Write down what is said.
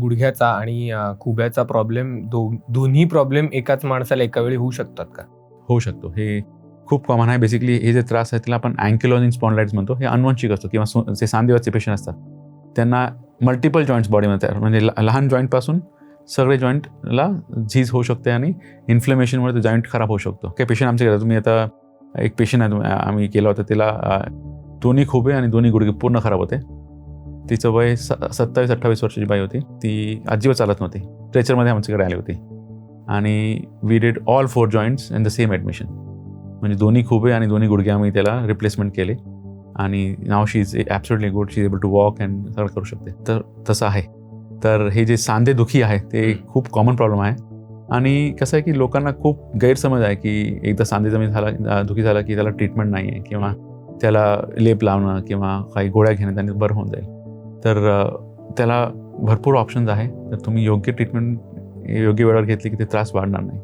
गुडघ्याचा आणि खुब्याचा प्रॉब्लेम दो दोन्ही प्रॉब्लेम एकाच माणसाला एका वेळी होऊ शकतात का? होऊ शकतो. हे खूप कॉमन आहे. बेसिकली हे जे त्रास आहे त्याला आपण अँकिलॉजिंग स्पॉन्डलाइट्स म्हणतो. हे अनुवंशिक असतो किंवा सो- जे सांधेवाचे पेशंट असतात. त्यांना मल्टिपल जॉईंट्स बॉडीमध्ये तयार म्हणजे ल- लहान जॉईंटपासून सगळे जॉईंटला झीज होऊ शकते आणि इन्फ्लेमेशनमुळे ते जॉईंट खराब होऊ शकतो. काही पेशंट आमच्या घरात तुम्ही आता एक पेशंट आहे आम्ही केला होता त्याला दोन्ही खोबे आणि दोन्ही गुडघे पूर्ण खराब होते. तिचं वय स सत्तावीस अठ्ठावीस वर्षाची बाई होती. ती अजिबात चालत नव्हती. स्ट्रेचरमध्ये आमच्याकडे आली होती. आणि we did all four joints in the same admission म्हणजे दोन्ही खुबे आणि दोन्ही गुडघे आम्ही त्याला रिप्लेसमेंट केले. आणि नाव she is absolutely good she is able to walk and सगळं करू शकते. तर तसं आहे. तर हे जे सांधे दुखी आहे ते खूप कॉमन प्रॉब्लेम आहे. आणि कसं आहे की लोकांना खूप गैरसमज आहे की एकदा सांधे जमी झाला दुखी झाला की त्याला ट्रीटमेंट नाही आहे किंवा त्याला लेप लावणं किंवा काही गोळ्या घेणं त्याने बरं होऊन जाईल. तर त्याला भरपूर ऑप्शन्स आहे. तर तुम्ही योग्य ट्रीटमेंट योग्य वेळेवर घेतली की ते त्रास वाढणार नाही.